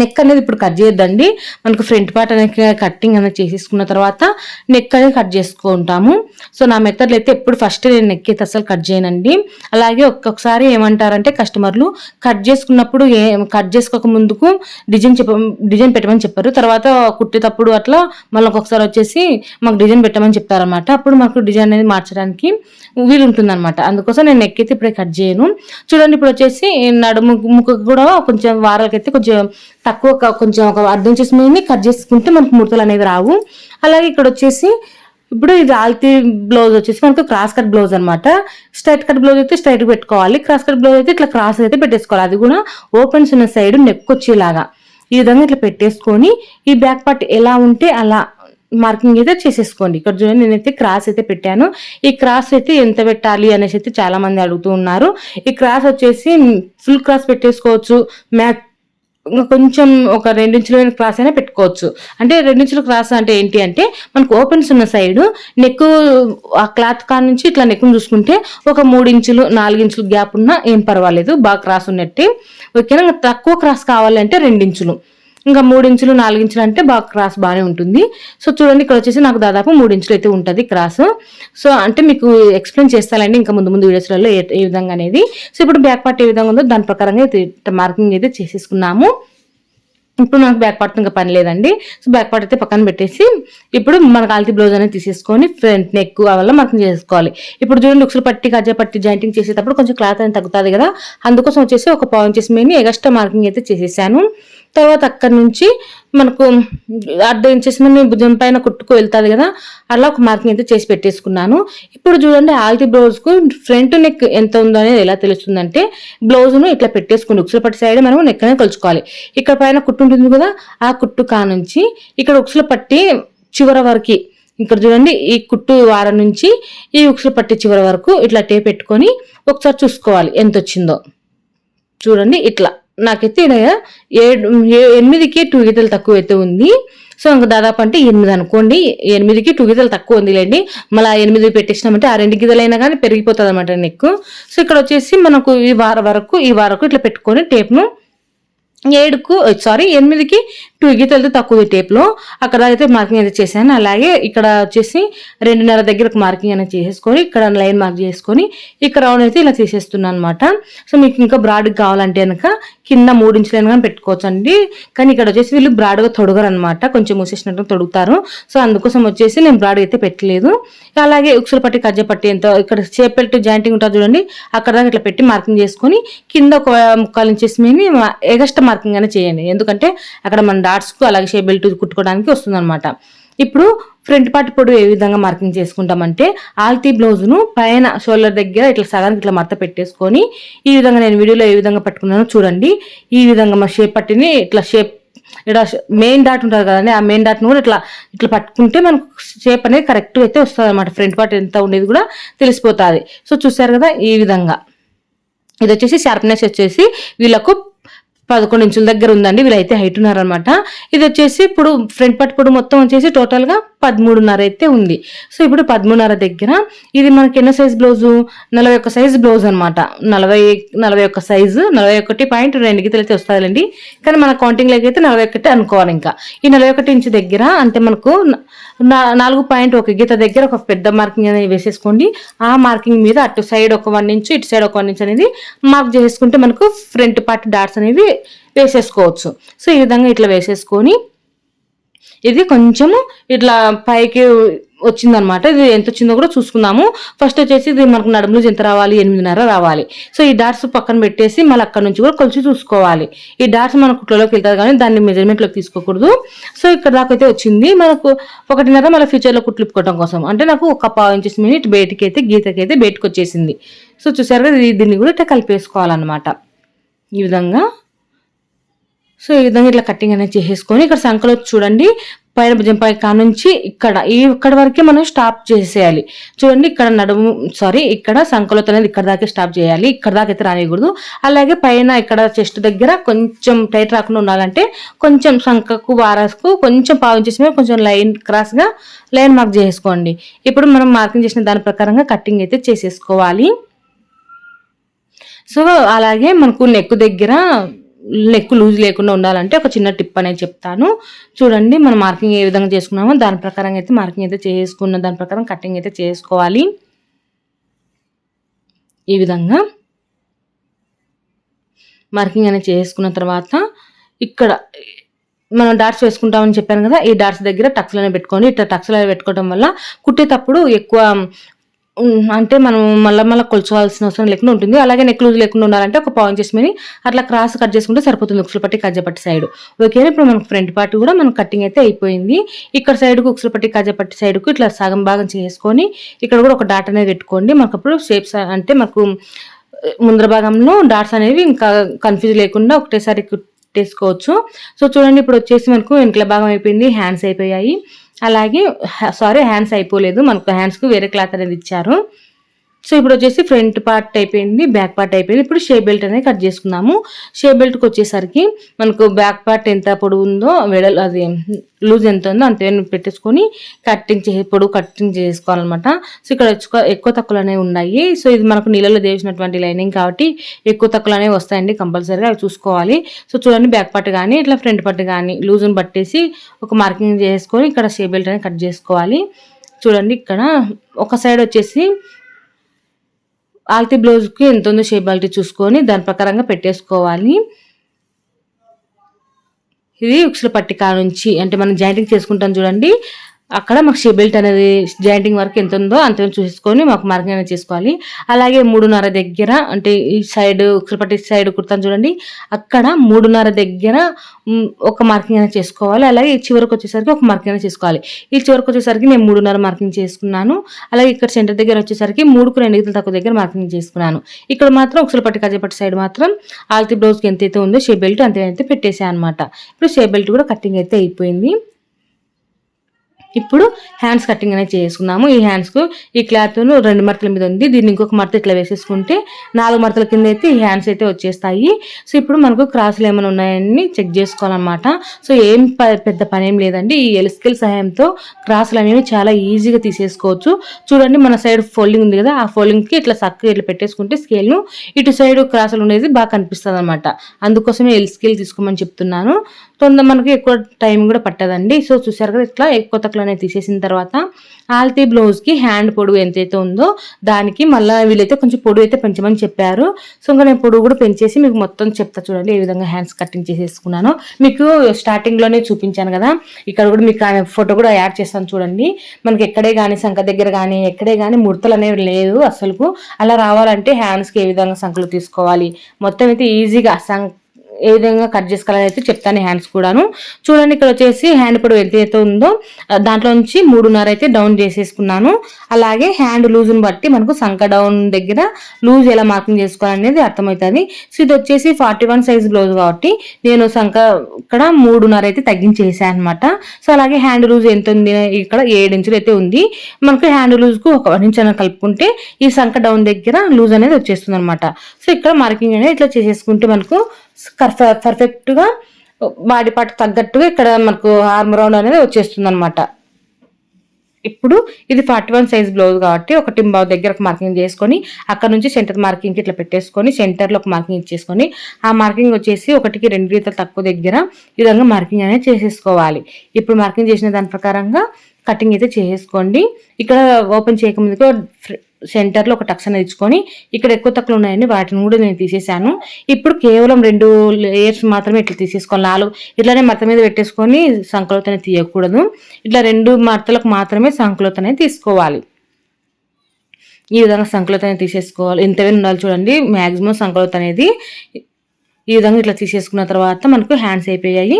నెక్ అనేది ఇప్పుడు కట్ చేయొద్దండి. మనకు ఫ్రంట్ పార్ట్ అనేది కట్టింగ్ అనేది చేసేసుకున్న తర్వాత నెక్ అనేది కట్ చేసుకుంటాము. సో నా మెథడ్లో అయితే ఎప్పుడు ఫస్ట్ నేను నెక్ అయితే అసలు కట్ చేయనండి. అలాగే ఒక్కొక్కసారి ఏమంటారంటే కస్టమర్లు కట్ చేసుకున్నప్పుడు ఏ కట్ చేసుకోక ముందుకు డిజైన్ చెప్ప డిజైన్ పెట్టమని చెప్పారు. తర్వాత కుట్టేటప్పుడు అట్లా మళ్ళీ ఒక్కొక్కసారి వచ్చేసి మాకు డిజైన్ పెట్టమని చెప్తారనమాట అప్పుడు మాకు డిజైన్ అనేది మార్చడానికి వీలు అనమాట అందుకోసం నేను నెక్ అయితే ఇప్పుడే కట్ చేయను. చూడండి ఇప్పుడు వచ్చేసి నడుము ముక్కు కూడా కొంచెం వారాలకైతే కొంచెం తక్కువ కొంచెం ఒక అర్థం చేసుకుని కట్ చేసుకుంటే మనకు ముడతలు అనేది రావు. అలాగే ఇక్కడ వచ్చేసి ఇప్పుడు ఇది ఆల్తీ బ్లౌజ్ వచ్చేసి మనకు క్రాస్ కట్ బ్లౌజ్ అనమాట స్ట్రైట్ కట్ బ్లౌజ్ అయితే స్ట్రైట్ పెట్టుకోవాలి. క్రాస్ కట్ బ్లౌజ్ అయితే ఇట్లా క్రాస్ అయితే పెట్టేసుకోవాలి. అది కూడా ఓపెన్స్ ఉన్న సైడ్ నెక్ వచ్చేలాగా. ఈ విధంగా ఇట్లా పెట్టేసుకొని ఈ బ్యాక్ పార్ట్ ఎలా ఉంటే అలా మార్కింగ్ అయితే చేసేసుకోండి. ఇక్కడ చూడండి నేనైతే క్రాస్ అయితే పెట్టాను. ఈ క్రాస్ అయితే ఎంత పెట్టాలి అనేసి అయితే చాలా మంది అడుగుతూ ఉన్నారు. ఈ క్రాస్ వచ్చేసి ఫుల్ క్రాస్ పెట్టేసుకోవచ్చు. మ్యాక్ ఇంకా కొంచెం ఒక రెండించుల క్రాస్ అయినా పెట్టుకోవచ్చు. అంటే రెండించుల క్రాస్ అంటే ఏంటి అంటే మనకు ఓపెన్స్ ఉన్న సైడ్ నెక్ ఆ క్లాత్ కా నుంచి ఇట్లా నెక్ను చూసుకుంటే ఒక మూడు ఇంచులు నాలుగు ఇంచులు గ్యాప్ ఉన్నా ఏం పర్వాలేదు. బాగా క్రాస్ ఉన్నట్టే. ఓకేనా? తక్కువ క్రాస్ కావాలంటే రెండించులు. ఇంకా మూడు ఇంచులు అంటే బాగా క్రాస్ బాగానే ఉంటుంది. సో చూడండి ఇక్కడ వచ్చేసి నాకు దాదాపు మూడు ఇంచులు అయితే ఉంటుంది క్రాస్. సో అంటే మీకు ఎక్స్ప్లెయిన్ చేస్తానండి ఇంకా ముందు ముందు వీడియోస్లలో ఏ విధంగా అనేది. సో ఇప్పుడు బ్యాక్ పార్ట్ ఏ విధంగా ఉందో దాని ప్రకారంగా అయితే మార్కింగ్ అయితే చేసేసుకున్నాము. ఇప్పుడు నాకు బ్యాక్ పార్ట్ ఇంకా పని లేదండి. సో బ్యాక్ పార్ట్ అయితే పక్కన పెట్టేసి ఇప్పుడు మనకు ఆల్తీ బ్లౌజ్ అనేది తీసేసుకొని ఫ్రంట్ నెక్ వల్ల మార్కింగ్ చేసుకోవాలి. ఇప్పుడు చూడండి లుక్స్లు పట్టి గజ్జ పట్టి జాయింటింగ్ చేసేటప్పుడు కొంచెం క్లాత్ అనేది తగ్గుతుంది కదా. అందుకోసం వచ్చేసి ఒక పాయింట్ చేసి మేము ఎగస్ట్రా మార్కింగ్ అయితే చేసేసాను. తర్వాత అక్కడ నుంచి మనకు అర్ధ ఇంచెస్ మీ భుజం పైన కుట్టుకు వెళ్తుంది కదా అలా ఒక మార్కింగ్ అయితే చేసి పెట్టేసుకున్నాను. ఇప్పుడు చూడండి ఆల్తి బ్లౌజ్కు ఫ్రంట్ నెక్ ఎంత ఉందో అనేది ఎలా తెలుస్తుందంటే బ్లౌజ్ను ఇట్లా పెట్టేసుకుని ఉక్సుల పట్టి సైడ్ మనం నెక్ అనేది కొలుచుకోవాలి. ఇక్కడ పైన కుట్టు ఉంటుంది కదా ఆ కుట్టు కానుంచి ఇక్కడ ఉక్సుల పట్టి చివర వరకు ఇక్కడ చూడండి ఈ కుట్టు వారం నుంచి ఈ ఉక్సుల పట్టి చివరి వరకు ఇట్లా టే పెట్టుకొని ఒకసారి చూసుకోవాలి ఎంత వచ్చిందో చూడండి ఇట్లా. నాకైతే ఏడు ఎనిమిదికి టూ గీతలు తక్కువ అయితే ఉంది. సో ఇంకా దాదాపు అంటే ఎనిమిది అనుకోండి. ఎనిమిదికి టూ గీతలు తక్కువ ఉంది లేండి మళ్ళీ ఆ ఎనిమిది పెట్టేసినామంటే ఆ రెండు గీతలైనా కానీ పెరిగిపోతుంది అనమాట నెక్. సో ఇక్కడ వచ్చేసి మనకు ఈ వారం వరకు ఈ వారకు ఇట్లా పెట్టుకొని టేప్ను ఏడుకు సారీ ఎనిమిదికి టూ గీతలతో తక్కువ టేప్లో. అక్కడ అయితే మార్కింగ్ అయితే చేశాను. అలాగే ఇక్కడ వచ్చేసి రెండున్నర దగ్గరకు మార్కింగ్ అనేది చేసేసుకొని ఇక్కడ లైన్ మార్క్ చేసుకొని ఇక్కడ రౌండ్ అయితే ఇలా తీసేస్తున్నాను అనమాట సో మీకు ఇంకా బ్రాడ్కి కావాలంటే కనుక కింద మూడు ఇంచులైనా కానీ పెట్టుకోవచ్చు అండి కానీ ఇక్కడ వచ్చేసి వీళ్ళు బ్రాడ్గా తొడగరు అనమాట కొంచెం మూసేసినట్టు తొడుగుతారు. సో అందుకోసం వచ్చేసి నేను బ్రాడ్ అయితే పెట్టలేదు. అలాగే ఉక్సుల పట్టి కజ్జ పట్టి ఎంత ఇక్కడ చేపెట్టు జాయింటింగ్ ఉంటుంది చూడండి. అక్కడ దాకా ఇట్లా పెట్టి మార్కింగ్ చేసుకొని కింద ఒక ముక్కలు ఇంచెస్ మేము ఎగస్ట్రా మార్కింగ్ అనేది చేయండి. ఎందుకంటే అక్కడ మన డాట్స్కు అలాగే షే బెల్ట్ కుట్టుకోవడానికి వస్తుందనమాట ఇప్పుడు ఫ్రంట్ పార్ట్ పొడవు ఏ విధంగా మార్కింగ్ చేసుకుంటామంటే ఆల్తీ బ్లౌజ్ను పైన షోల్డర్ దగ్గర ఇట్లా సగానికి ఇట్లా మడత పెట్టేసుకొని ఈ విధంగా నేను వీడియోలో ఏ విధంగా పట్టుకున్నానో చూడండి. ఈ విధంగా మా షేప్ పట్టిని ఇట్లా షేప్ ఇక్కడ మెయిన్ డాట్ ఉంటుంది కదండి ఆ మెయిన్ డాట్ను కూడా ఇట్లా ఇట్లా పట్టుకుంటే మనకు షేప్ అనేది కరెక్ట్గా అయితే వస్తుంది అనమాట ఫ్రంట్ పార్ట్ ఎంత ఉండేది కూడా తెలిసిపోతుంది. సో చూసారు కదా ఈ విధంగా. ఇది వచ్చేసి షార్ప్నెస్ వచ్చేసి వీళ్ళకు పదకొండు ఇంచుల దగ్గర ఉందండి. వీళ్ళైతే హైట్ ఉన్నారనమాట ఇది వచ్చేసి ఇప్పుడు ఫ్రంట్ పట్టు పొడు మొత్తం వచ్చేసి టోటల్గా పదమూడున్నర అయితే ఉంది. సో ఇప్పుడు పదమూడున్నర దగ్గర ఇది మనకి ఎన్నో సైజ్ బ్లౌజు నలభై ఒక్క సైజ్ బ్లౌజ్ అనమాట నలభై నలభై ఒక్క సైజు నలభై ఒకటి పాయింట్ రెండు గీతలు అయితే వస్తుందండి. కానీ మన కౌంటింగ్లోకి అయితే నలభై ఒకటి అనుకోవాలి ఇంకా. ఈ నలభై ఒకటి ఇంచు దగ్గర అంటే మనకు నాలుగు పాయింట్ ఒక గీత దగ్గర ఒక పెద్ద మార్కింగ్ అనేది వేసేసుకోండి. ఆ మార్కింగ్ మీద అటు సైడ్ ఒక వన్ ఇంచు ఇటు సైడ్ ఒక వన్ ఇంచు అనేది మార్క్ చేసుకుంటే మనకు ఫ్రంట్ పార్ట్ డాట్స్ అనేవి వేసేసుకోవచ్చు. సో ఈ విధంగా ఇట్లా వేసేసుకొని ఇది కొంచెము ఇట్లా పైకి వచ్చిందనమాట. ఇది ఎంత వచ్చిందో కూడా చూసుకుందాము. ఫస్ట్ వచ్చేసి ఇది మనకు నడుములు ఎంత రావాలి? ఎనిమిదిన్నర రావాలి. సో ఈ డాట్స్ పక్కన పెట్టేసి మళ్ళీ అక్కడ నుంచి కూడా కొలిచి చూసుకోవాలి. ఈ డాట్స్ మన కుట్లలోకి వెళ్తారు కానీ దాన్ని మెజర్మెంట్లోకి తీసుకోకూడదు. సో ఇక్కడ దాకా అయితే వచ్చింది. మనకు ఒకటిన్నర మళ్ళీ ఫ్యూచర్లో కుట్లు ఇప్పుకోవడం కోసం. అంటే నాకు ఒక పావు ఇంచెస్ మినిట్ బయటికి అయితే గీతకి అయితే బయటకు వచ్చేసింది సో చూసారు కదా దీన్ని కూడా ఇట్లా కలిపేసుకోవాలన్నమాట. ఈ విధంగా సో ఈ విధంగా ఇట్లా కటింగ్ అనేది చేసేసుకొని ఇక్కడ సంకలో చూడండి పైన భుజం పై కానుంచి ఇక్కడ ఈ ఇక్కడ వరకే మనం స్టాప్ చేసేయాలి. చూడండి ఇక్కడ నడుము సారీ ఇక్కడ సంకలత అనేది ఇక్కడ దాకా స్టాప్ చేయాలి. ఇక్కడ దాకా అయితే రానియకూడదు. అలాగే పైన ఇక్కడ చెస్ట్ దగ్గర కొంచెం టైట్ రాకుండా ఉండాలంటే కొంచెం సంకకు వారసుకు కొంచెం పావు చేసి కొంచెం లైన్ క్రాస్గా లైన్ మార్క్ చేసుకోండి ఇప్పుడు మనం మార్కింగ్ చేసిన దాని ప్రకారంగా కటింగ్ అయితే చేసేసుకోవాలి. సో అలాగే మనకు నెక్ దగ్గర నెక్ లూజ్ లేకుండా ఉండాలంటే ఒక చిన్న టిప్ అనేది చెప్తాను. చూడండి మనం మార్కింగ్ ఏ విధంగా చేసుకున్నామో దాని ప్రకారం అయితే మార్కింగ్ అయితే చేసుకున్న దాని ప్రకారం కటింగ్ అయితే చేసుకోవాలి. ఈ విధంగా మార్కింగ్ అనేది చేసుకున్న తర్వాత ఇక్కడ మనం డాట్స్ వేసుకుంటామని చెప్పాను కదా ఈ డాట్స్ దగ్గర టక్స్లు అనేవి పెట్టుకోండి. ఇట్లా టక్స్లు అనేవి పెట్టుకోవడం వల్ల కుట్టేటప్పుడు ఎక్కువ అంటే మనం మళ్ళీ మళ్ళీ కొలుచుకోవాల్సిన అవసరం లేకుండా ఉంటుంది. అలాగే నెక్ లూజ్ లేకుండా ఉండాలంటే ఒక పాయింట్ చేసుకుని అట్లా క్రాస్ కట్ చేసుకుంటే సరిపోతుంది. ఉక్సులు పట్టి కజ్జపట్టి సైడ్ ఓకే ఇప్పుడు మనకు ఫ్రంట్ పార్ట్ కూడా మనం కటింగ్ అయితే అయిపోయింది. ఇక్కడ సైడ్కు ఉక్సులు పట్టి కజ్జపట్టి సైడ్కు ఇట్లా సగం భాగం చేసుకొని ఇక్కడ కూడా ఒక డాట్ అనేది పెట్టుకోండి. మనకు అప్పుడు షేప్స్ అంటే మనకు ముందర భాగంలో డాట్స్ అనేవి ఇంకా కన్ఫ్యూజ్ లేకుండా ఒకటేసారి కుట్టేసుకోవచ్చు. సో చూడండి ఇప్పుడు వచ్చేసి మనకు వెనుకల భాగం అయిపోయింది. హ్యాండ్స్ అయిపోయాయి. అలాగే సారీ హ్యాండ్స్ అయిపోలేదు. మనకు హ్యాండ్స్కు వేరే క్లాత్ అనేది ఇచ్చారు. సో ఇప్పుడు వచ్చేసి ఫ్రంట్ పార్ట్ అయిపోయింది బ్యాక్ పార్ట్ అయిపోయింది. ఇప్పుడు షే బెల్ట్ అనేది కట్ చేసుకున్నాము షే బెల్ట్కి వచ్చేసరికి మనకు బ్యాక్ పార్ట్ ఎంత పొడవు ఉందో వెడల్ అది లూజ్ ఎంత ఉందో అంతే పెట్టేసుకొని కట్టింగ్ చే పొడవు కట్టింగ్ చేసుకోవాలన్నమాట. సో ఇక్కడ ఎక్కువ ఎక్కువ తక్కువలు అనేవి ఉన్నాయి. సో ఇది మనకు నీళ్ళలో దేవిసినటువంటి లైనింగ్ కాబట్టి ఎక్కువ తక్కువలు అనేవి వస్తాయండి కంపల్సరీగా అవి చూసుకోవాలి. సో చూడండి బ్యాక్ పార్ట్ కానీ ఇట్లా ఫ్రంట్ పార్ట్ కానీ లూజ్ని పట్టేసి ఒక మార్కింగ్ చేసుకొని ఇక్కడ షే బెల్ట్ అనేది కట్ చేసుకోవాలి. చూడండి ఇక్కడ ఒక సైడ్ వచ్చేసి ఆల్తీ బ్లౌజ్కి ఎంత ఉందో షేప్ ఆల్టీ చూసుకొని దాని ప్రకారంగా పెట్టేసుకోవాలి. ఇది ఉక్సుల పట్టిక నుంచి అంటే మనం జాయింటింగ్ చేసుకుంటాం చూడండి. అక్కడ మాకు షెబెల్ట్ అనేది జాయింటింగ్ వర్క్ ఎంత ఉందో అంత చూసుకొని మాకు మార్కింగ్ అనేది చేసుకోవాలి. అలాగే మూడున్నర దగ్గర అంటే ఈ సైడ్ ఉక్సులపట్టి సైడ్ కుర్తాను చూడండి. అక్కడ మూడున్నర దగ్గర ఒక మార్కింగ్ అనేది చేసుకోవాలి. అలాగే ఈ చివరికి వచ్చేసరికి ఒక మార్కింగ్ అనేది చేసుకోవాలి. ఈ చివరికి వచ్చేసరికి నేను మూడున్నర మార్కింగ్ చేసుకున్నాను. అలాగే ఇక్కడ సెంటర్ దగ్గర వచ్చేసరికి మూడుకు రెండు గీతలు తక్కువ దగ్గర మార్కింగ్ చేసుకున్నాను. ఇక్కడ మాత్రం ఉక్సుల పట్టి కజపట్టి సైడ్ మాత్రం ఆల్తి బ్లౌజ్కి ఎంతైతే ఉందో షే బెల్ట్ అంతే అయితే పెట్టేసాను అనమాట ఇప్పుడు షే బెల్ట్ కూడా కటింగ్ అయితే అయిపోయింది. ఇప్పుడు హ్యాండ్స్ కటింగ్ అనేది చేసుకున్నాము. ఈ హ్యాండ్స్కు ఈ క్లాత్ను రెండు మడతల మీద ఉంది. దీన్ని ఇంకొక మడత ఇట్లా వేసేసుకుంటే నాలుగు మడతల కింద అయితే ఈ హ్యాండ్స్ అయితే వచ్చేస్తాయి. సో ఇప్పుడు మనకు క్రాసులు ఏమైనా ఉన్నాయని చెక్ చేసుకోవాలన్నమాట. సో ఏం ప- పెద్ద పని ఏం లేదండి. ఈ ఎల్స్కెల్ సహాయంతో క్రాసులు అనేవి చాలా ఈజీగా తీసేసుకోవచ్చు. చూడండి మన సైడ్ ఫోల్డింగ్ ఉంది కదా ఆ ఫోల్డింగ్కి ఇట్లా చక్కగా ఇట్లా పెట్టేసుకుంటే స్కేల్ను ఇటు సైడ్ క్రాసులు ఉండేది బాగా కనిపిస్తుంది అనమాట అందుకోసమే ఎల్ స్కేల్ తీసుకోమని చెప్తున్నాను. తొందర మనకి ఎక్కువ టైం కూడా పట్టదండి. సో చూసారు కదా ఇట్లా ఎక్కువ తక్కువ తీసేసిన తర్వాత ఆల్తీ బ్లౌజ్కి హ్యాండ్ పొడుగు ఎంతైతే ఉందో దానికి మళ్ళీ వీళ్ళైతే కొంచెం పొడుగు అయితే పెంచమని చెప్పారు. సో ఇంకా నేను పొడుగు కూడా పెంచేసి మీకు మొత్తం చెప్తా చూడండి ఏ విధంగా హ్యాండ్స్ కటింగ్ చేసేసుకున్నాను. మీకు స్టార్టింగ్లోనే చూపించాను కదా ఇక్కడ కూడా మీకు ఆ ఫోటో కూడా యాడ్ చేస్తాను చూడండి. మనకి ఎక్కడే కానీ సంఖ దగ్గర కానీ ఎక్కడే కానీ ముడతలు అనేవి లేదు అసలుకు. అలా రావాలంటే హ్యాండ్స్కి ఏ విధంగా సంఖలు తీసుకోవాలి? మొత్తం అయితే ఈజీగా సంఖ ఏ విధంగా కట్ చేసుకోవాలని అయితే చెప్తాను హ్యాండ్స్ కూడాను. చూడండి ఇక్కడ వచ్చేసి హ్యాండ్ పొడవు ఎంత అయితే ఉందో దాంట్లో నుంచి మూడున్నర అయితే డౌన్ చేసేసుకున్నాను. అలాగే హ్యాండ్ లూజ్ని బట్టి మనకు సంక డౌన్ దగ్గర లూజ్ ఎలా మార్కింగ్ చేసుకోవాలనేది అర్థమవుతుంది. సో ఇది వచ్చేసి ఫార్టీ వన్ సైజ్ బ్లౌజ్ కాబట్టి నేను సంక ఇక్కడ మూడున్నర అయితే తగ్గించేసాను అనమాట సో అలాగే హ్యాండ్ లూజ్ ఎంత ఉంది ఇక్కడ ఏడు ఇంచులు అయితే ఉంది. మనకు హ్యాండ్ లూజ్కు ఒక వన్ కలుపుకుంటే ఈ సంక డౌన్ దగ్గర లూజ్ అనేది వచ్చేస్తుంది అనమాట సో ఇక్కడ మార్కింగ్ అనేది ఇట్లా చేసేసుకుంటే మనకు కర్ఫె పర్ఫెక్ట్గా బాడీ పార్ట్ తగ్గట్టుగా ఇక్కడ మనకు ఆర్మ్ రౌండ్ అనేది వచ్చేస్తుంది అనమాట ఇప్పుడు ఇది ఫార్టీ వన్ సైజ్ బ్లౌజ్ కాబట్టి ఒక టింబావ్ దగ్గర ఒక మార్కింగ్ చేసుకొని అక్కడ నుంచి సెంటర్ మార్కింగ్ ఇట్లా పెట్టేసుకొని సెంటర్లో ఒక మార్కింగ్ ఇచ్చేసుకొని ఆ మార్కింగ్ వచ్చేసి ఒకటికి రెండు గీతలు తక్కువ దగ్గర ఈ విధంగా మార్కింగ్ అనేది చేసేసుకోవాలి. ఇప్పుడు మార్కింగ్ చేసిన దాని ప్రకారంగా కటింగ్ అయితే చేసేసుకోండి. ఇక్కడ ఓపెన్ చేయకముందుకు సెంటర్లో ఒక టక్స్ అనేది ఇచ్చుకొని ఇక్కడ ఎక్కువ తక్కువ ఉన్నాయండి వాటిని కూడా నేను తీసేసాను ఇప్పుడు కేవలం రెండు లేయర్స్ మాత్రమే ఇట్లా తీసేసుకోవాలి. నాలుగు ఇట్లానే మడత మీద పెట్టేసుకొని సంకలోత్ తీయకూడదు. ఇట్లా రెండు మడతలకు మాత్రమే సంకలోత్ తీసుకోవాలి. ఈ విధంగా సంకలత అనేది తీసేసుకోవాలి ఎంతవే ఉండాలి చూడండి. మ్యాక్సిమం సంకలత అనేది ఈ విధంగా ఇట్లా తీసేసుకున్న తర్వాత మనకు హ్యాండ్స్ అయిపోయాయి.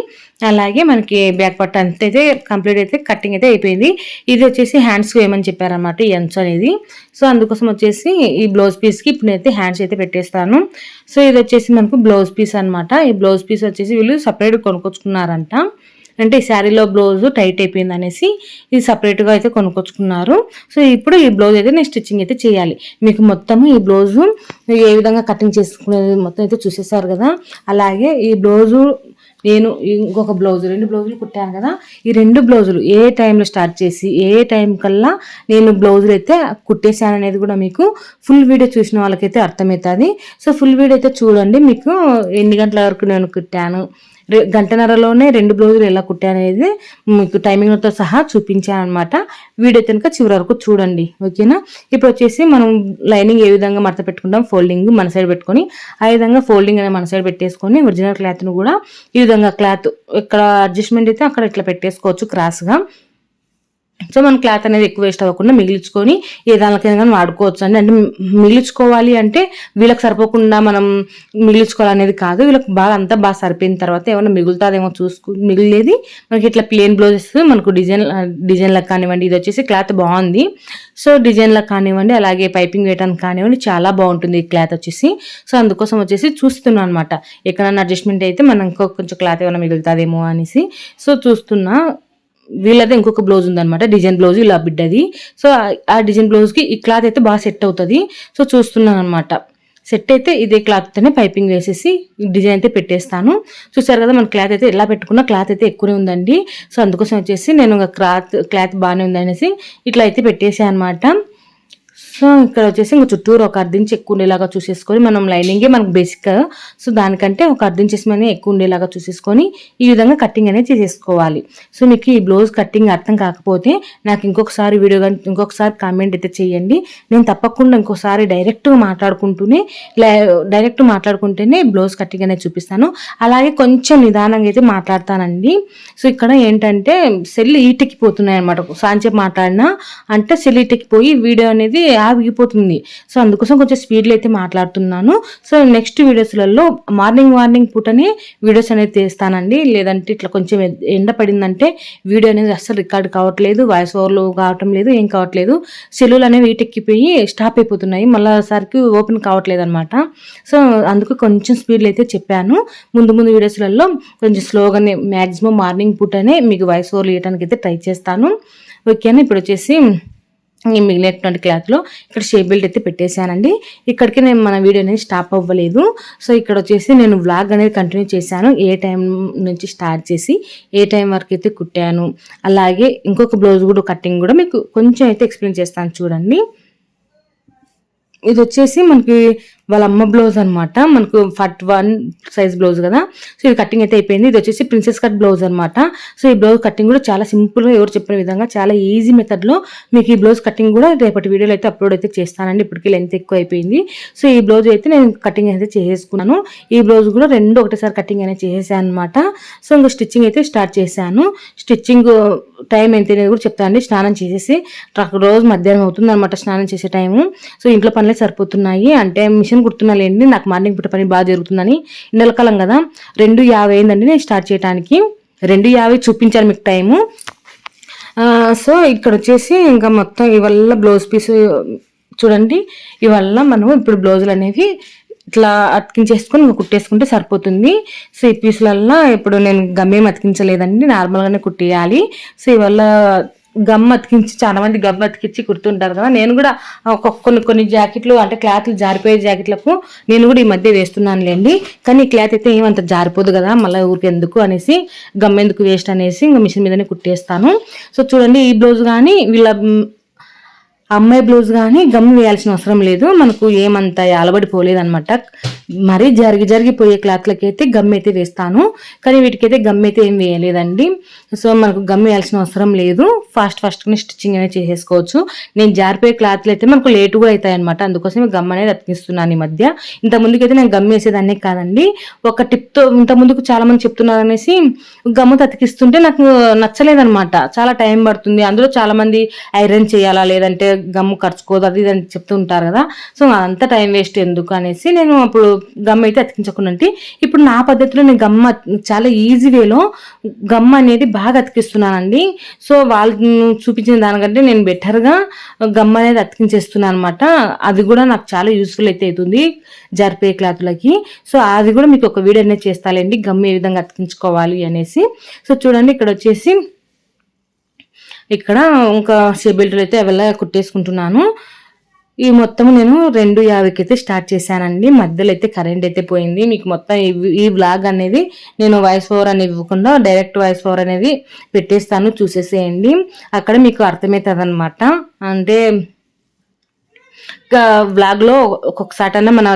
అలాగే మనకి బ్యాక్ పట్ట అంత అయితే కంప్లీట్ అయితే కటింగ్ అయితే అయిపోయింది. ఇది వచ్చేసి హ్యాండ్స్ వేయమని చెప్పారనమాట ఈ ఎంచ్ అనేది. సో అందుకోసం వచ్చేసి ఈ బ్లౌజ్ పీస్కి ఇప్పుడు నేనైతే హ్యాండ్స్ అయితే పెట్టేస్తాను. సో ఇది వచ్చేసి మనకు బ్లౌజ్ పీస్ అన్నమాట. ఈ బ్లౌజ్ పీస్ వచ్చేసి వీళ్ళు సపరేట్ కొనుక్కొచ్చుకున్నారంట. అంటే ఈ శారీలో బ్లౌజ్ టైట్ అయిపోయింది అనేసి ఇది సపరేట్గా అయితే కొనుక్కొచ్చుకున్నారు. సో ఇప్పుడు ఈ బ్లౌజ్ అయితే నేను స్టిచ్చింగ్ అయితే చేయాలి. మీకు మొత్తము ఈ బ్లౌజు ఏ విధంగా కటింగ్ చేసుకునేది మొత్తం అయితే చూసేసారు కదా? అలాగే ఈ బ్లౌజు నేను ఇంకొక బ్లౌజ్ రెండు బ్లౌజులు కుట్టాను కదా? ఈ రెండు బ్లౌజులు ఏ టైంలో స్టార్ట్ చేసి ఏ టైం కల్లా నేను బ్లౌజులు అయితే కుట్టేశాను అనేది కూడా మీకు ఫుల్ వీడియో చూసిన వాళ్ళకైతే అర్థమవుతుంది. సో ఫుల్ వీడియో అయితే చూడండి. మీకు ఎన్ని గంటల వరకు నేను కుట్టాను? గంటన్నరలోనే రెండు బ్లౌజులు ఎలా కుట్టాను అనేది మీకు టైమింగ్తో సహా చూపించాను అనమాట వీడియో కనుక చివరి వరకు చూడండి. ఓకేనా? ఇప్పుడు వచ్చేసి మనం లైనింగ్ ఏ విధంగా మడత పెట్టుకుంటాం? ఫోల్డింగ్ మన సైడ్ పెట్టుకొని ఆ విధంగా ఫోల్డింగ్ అనేది మన సైడ్ పెట్టేసుకొని ఒరిజినల్ క్లాత్ను కూడా ఈ విధంగా క్లాత్ ఇక్కడ అడ్జస్ట్మెంట్ అయితే అక్కడ ఇట్లా పెట్టేసుకోవచ్చు క్రాస్గా. సో మనం క్లాత్ అనేది ఎక్కువ వేస్ట్ అవ్వకుండా మిగిలించుకొని ఏ దానికైనా కానీ వాడుకోవచ్చు అండి. అంటే మిగిలించుకోవాలి అంటే వీళ్ళకి సరిపోకుండా మనం మిగిలించుకోవాలనేది కాదు. వీళ్ళకి బాగా అంతా బాగా సరిపోయిన తర్వాత ఏమైనా మిగులుతుందేమో చూసుకు మిగిలేది. మనకి ఇట్లా ప్లేన్ బ్లౌజెస్ మనకు డిజైన్ డిజైన్లకు కానివ్వండి ఇది వచ్చేసి క్లాత్ బాగుంది. సో డిజైన్లకు కానివ్వండి అలాగే పైపింగ్ వేయడానికి కానివ్వండి చాలా బాగుంటుంది ఈ క్లాత్ వచ్చేసి. సో అందుకోసం వచ్చేసి చూస్తున్నాను అనమాట ఎక్కడన్నా అడ్జస్ట్మెంట్ అయితే మనం ఇంకో కొంచెం క్లాత్ ఏమైనా మిగులుతుందేమో అనేసి. సో చూస్తున్నా. వీళ్ళదే ఇంకొక బ్లౌజ్ ఉందనమాట డిజైన్ బ్లౌజ్ ఇలా బిడ్డది. సో ఆ- డిజైన్ బ్లౌజ్కి ఈ క్లాత్ అయితే బాగా సెట్ అవుతుంది. సో చూస్తున్నాను అనమాట సెట్ అయితే ఇదే క్లాత్తోనే పైపింగ్ వేసేసి డిజైన్ అయితే పెట్టేస్తాను. చూసారు కదా మన క్లాత్ అయితే ఎలా పెట్టుకున్నా క్లాత్ అయితే ఎక్కువనే ఉందండి. సో అందుకోసం వచ్చేసి నేను క్లాత్ క్లాత్ బాగానే ఉంది అనేసి ఇట్లా అయితే పెట్టేసాను అనమాట సో ఇక్కడ వచ్చేసి ఇంకా చుట్టూరు ఒక అర్ధించి ఎక్కువ ఉండేలాగా చూసేసుకొని మనం లైనింగే మనకు బేసిక్ సో దానికంటే ఒక అర్ధించేసి మనం ఎక్కువ ఉండేలాగా చూసేసుకొని ఈ విధంగా కటింగ్ అనేది చేసేసుకోవాలి. సో మీకు ఈ బ్లౌజ్ కటింగ్ అర్థం కాకపోతే నాకు ఇంకొకసారి వీడియో కానీ ఇంకొకసారి కామెంట్ అయితే చేయండి. నేను తప్పకుండా ఇంకోసారి డైరెక్ట్గా మాట్లాడుకుంటూనే డైరెక్ట్ మాట్లాడుకుంటేనే బ్లౌజ్ కటింగ్ అనేది చూపిస్తాను. అలాగే కొంచెం నిదానంగా అయితే మాట్లాడతానండి. సో ఇక్కడ ఏంటంటే సెల్ ఈటెక్కిపోతున్నాయి అనమాట సాంచేపు మాట్లాడినా అంటే సెల్ ఈటెక్కిపోయి వీడియో అనేది ఆగిపోతుంది సో అందుకోసం కొంచెం స్పీడ్లో అయితే మాట్లాడుతున్నాను. సో నెక్స్ట్ వీడియోస్లలో మార్నింగ్ మార్నింగ్ పూటనే వీడియోస్ అనేది తీస్తానండి. లేదంటే ఇట్లా కొంచెం ఎండ పడిందంటే వీడియో అనేది అస్సలు రికార్డ్ కావట్లేదు. వాయిస్ ఓవర్లు కావటం లేదు ఏం కావట్లేదు. సెల్లులు అనేవి ఈటెక్కిపోయి స్టాప్ అయిపోతున్నాయి. మళ్ళీ సరికి ఓపెన్ కావట్లేదు అనమాట సో అందుకు కొంచెం స్పీడ్లో అయితే చెప్పాను. ముందు ముందు వీడియోస్లలో కొంచెం స్లోగానే మ్యాక్సిమం మార్నింగ్ పూటనే మీకు వాయిస్ ఓవర్లు ఇవ్వడానికి అయితే ట్రై చేస్తాను. ఓకేనా? ఇప్పుడు వచ్చేసి ఈ మిగిలినటువంటి క్లాత్లో ఇక్కడ షేప్ బెల్ట్ అయితే పెట్టేశానండి. ఇక్కడికి నేను మన వీడియో అనేది స్టాప్ అవ్వలేదు. సో ఇక్కడ వచ్చేసి నేను వ్లాగ్ అనేది కంటిన్యూ చేశాను. ఏ టైం నుంచి స్టార్ట్ చేసి ఏ టైం వరకు అయితే కుట్టాను. అలాగే ఇంకొక బ్లౌజ్ కూడా కటింగ్ కూడా మీకు కొంచెం అయితే ఎక్స్ప్లెయిన్ చేస్తాను చూడండి. ఇది వచ్చేసి మనకి వాళ్ళ అమ్మ బ్లౌజ్ అనమాట మనకు ఫట్ వన్ సైజ్ బ్లౌజ్ కదా. సో ఇది కటింగ్ అయితే అయిపోయింది. ఇది వచ్చేసి ప్రిన్సెస్ కట్ బ్లౌజ్ అనమాట సో ఈ బ్లౌజ్ కటింగ్ కూడా చాలా సింపుల్గా ఎవరు చెప్పిన విధంగా చాలా ఈజీ మెథడ్లో మీకు ఈ బ్లౌజ్ కటింగ్ కూడా రేపటి వీడియోలో అయితే అప్లోడ్ అయితే చేస్తానండి. ఇప్పటికీ లెంత్ ఎక్కువ అయిపోయింది. సో ఈ బ్లౌజ్ అయితే నేను కటింగ్ అయితే చేసేసుకున్నాను. ఈ బ్లౌజ్ కూడా రెండు ఒకటేసారి కటింగ్ అనేది చేసేసాను అనమాట సో ఇంకా స్టిచ్చింగ్ అయితే స్టార్ట్ చేశాను. స్టిచ్చింగ్ టైం ఎంత అనేది కూడా చెప్తానండి. స్నానం చేసేసి రోజు మధ్యాహ్నం అవుతుంది అనమాట స్నానం చేసే టైము సో ఇంట్లో పనులే సరిపోతున్నాయి. అంటే మిషన్ మిషన్ గుర్తున్నాలేండి నాకు మార్నింగ్ పూట పని బాగా జరుగుతుందని ఎండలకాలం కదా. రెండు యాభై అయిందండి నేను స్టార్ట్ చేయడానికి రెండు యాభై చూపించాను మీకు టైము. సో ఇక్కడ వచ్చేసి ఇంకా మొత్తం ఇవల్ల బ్లౌజ్ పీస్ చూడండి ఇవల్ల మనం ఇప్పుడు బ్లౌజులు అనేవి ఇట్లా అతికించేసుకొని కుట్టేసుకుంటే సరిపోతుంది. సో ఈ పీసులల్లో ఇప్పుడు నేను గమ్మేం అతికించలేదండి. నార్మల్గానే కుట్టేయాలి. సో ఇవల్ల గమ్ అతికించి చాలా మంది గమ్ అతికించి కుడుతుంటారు కదా. నేను కూడా ఒక కొన్ని కొన్ని జాకెట్లు అంటే క్లాత్లు జారిపోయే జాకెట్లకు నేను కూడా ఈ మధ్య వేస్తున్నానులేండి. కానీ ఈ క్లాత్ అయితే ఏమంత జారిపోదు కదా మళ్ళీ ఊరికి ఎందుకు అనేసి గమ్ ఎందుకు వేస్ట్ అనేసి ఇంకా మిషన్ మీదనే కుట్టేస్తాను. సో చూడండి ఈ బ్లౌజ్ కానీ వీళ్ళ అమ్మాయి బ్లౌజ్ కానీ గమ్ వేయాల్సిన అవసరం లేదు. మనకు ఏమంత అలబడిపోలేదు అనమాట మరీ జరిగి జరిగిపోయే క్లాత్లకి అయితే గమ్ అయితే వేస్తాను. కానీ వీటికైతే గమ్ అయితే ఏం వేయలేదండి. సో మనకు గమ్ వేయాల్సిన అవసరం లేదు. ఫాస్ట్ ఫాస్ట్గా స్టిచ్చింగ్ అనేది చేసేసుకోవచ్చు. నేను జారిపోయే క్లాత్లు అయితే మనకు లేటుగా అవుతాయి అనమాట అందుకోసం గమ్ అనేది అతికిస్తున్నాను ఈ మధ్య. ఇంత ముందుకైతే నేను గమ్ వేసేదాన్నే కాదండి. ఒక టిప్తో ఇంత ముందుకు చాలామంది చెప్తున్నారు అనేసి గమ్ము అతికిస్తుంటే నాకు నచ్చలేదనమాట చాలా టైం పడుతుంది. అందులో చాలామంది ఐరన్ చేయాలా లేదంటే గమ్ము ఖర్చుకోదు అది ఇది అని చెప్తుంటారు కదా. సో అంత టైం వేస్ట్ ఎందుకు అనేసి నేను అప్పుడు గమ్ అయితే అతికించకుండా ఇప్పుడు నా పద్ధతిలో నేను గమ్ చాలా ఈజీ వేలో గమ్ అనేది బాగా అతికిస్తున్నానండి. సో వాళ్ళు చూపించిన దానికంటే నేను బెటర్గా గమ్ అనేది అతికించేస్తున్నాను అనమాట అది కూడా నాకు చాలా యూస్ఫుల్ అయితే అవుతుంది జరిపే క్లాత్లకి. సో అది కూడా మీకు ఒక వీడియో అనేది చేస్తాలేండి గమ్ ఏ విధంగా అతికించుకోవాలి అనేసి. సో చూడండి ఇక్కడ వచ్చేసి ఇక్కడ ఇంకా బెల్ట్లు అయితే ఎవరిలా కుట్టేసుకుంటున్నాను. ఈ మొత్తం నేను రెండు యాభైకి అయితే స్టార్ట్ చేశానండి. మధ్యలో అయితే కరెంట్ అయితే పోయింది. మీకు మొత్తం ఈ బ్లాగ్ అనేది నేను వాయిస్ ఓవర్ అని ఇవ్వకుండా డైరెక్ట్ వాయిస్ ఓవర్ అనేది పెట్టేస్తాను. చూసేసేయండి. అక్కడ మీకు అర్థమవుతుంది అనమాట అంటే వ్లాగ్లో ఒక్కొక్కసారి అన్న మన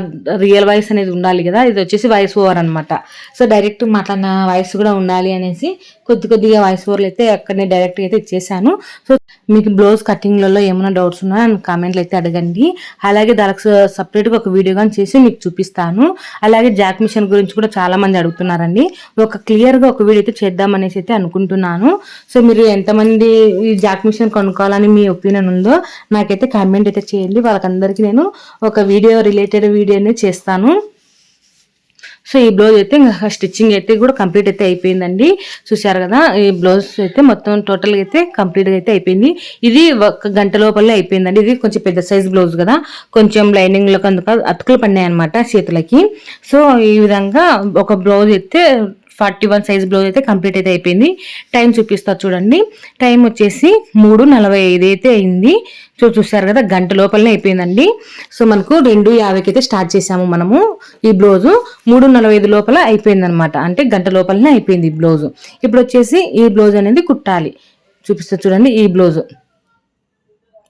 రియల్ వాయిస్ అనేది ఉండాలి కదా ఇది వచ్చేసి వాయిస్ ఓవర్ అనమాట సో డైరెక్ట్ మాట్లాడిన వాయిస్ కూడా ఉండాలి అనేసి కొద్ది కొద్దిగా వాయిస్ ఓవర్లు అయితే అక్కడనే డైరెక్ట్గా అయితే ఇచ్చేసాను. సో మీకు బ్లౌజ్ కటింగ్లలో ఏమైనా డౌట్స్ ఉన్నాయో అని కామెంట్లు అయితే అడగండి. అలాగే దానికి సపరేట్గా ఒక వీడియో కానీ చేసి మీకు చూపిస్తాను. అలాగే జాక్ మిషన్ గురించి కూడా చాలా మంది అడుగుతున్నారండి. ఒక క్లియర్గా ఒక వీడియో అయితే చేద్దామనేసి అయితే అనుకుంటున్నాను. సో మీరు ఎంతమంది ఈ జాక్ మిషన్ కొనుక్కోవాలని మీ ఒపీనియన్ ఉందో నాకైతే కామెంట్ అయితే చేయండి. అందరికీ నేను ఒక వీడియో రిలేటెడ్ వీడియో అనేది చేస్తాను. సో ఈ బ్లౌజ్ అయితే ఇంకా స్టిచ్చింగ్ అయితే కూడా కంప్లీట్ అయితే అయిపోయిందండి. చూసారు కదా ఈ బ్లౌజ్ అయితే మొత్తం టోటల్గా అయితే కంప్లీట్గా అయితే అయిపోయింది. ఇది ఒక గంట లోపలే అయిపోయిందండి. ఇది కొంచెం పెద్ద సైజ్ బ్లౌజ్ కదా. కొంచెం లైనింగ్లో అందుకు అతుకులు పడినాయి అనమాట చేతులకి. సో ఈ విధంగా ఒక బ్లౌజ్ అయితే ఫార్టీ వన్ సైజ్ బ్లౌజ్ అయితే కంప్లీట్ అయితే అయిపోయింది. టైం చూపిస్తా చూడండి. టైం వచ్చేసి మూడు నలభై ఐదు అయితే అయింది. సో చూసారు కదా గంట లోపలనే అయిపోయిందండి. సో మనకు రెండు యాభైకి అయితే స్టార్ట్ చేసాము మనము ఈ బ్లౌజు. మూడు నలభై ఐదు లోపల అయిపోయింది అనమాట అంటే గంట లోపలనే అయిపోయింది ఈ బ్లౌజు. ఇప్పుడు వచ్చేసి ఈ బ్లౌజ్ అనేది కుట్టాలి. చూపిస్తా చూడండి ఈ బ్లౌజు.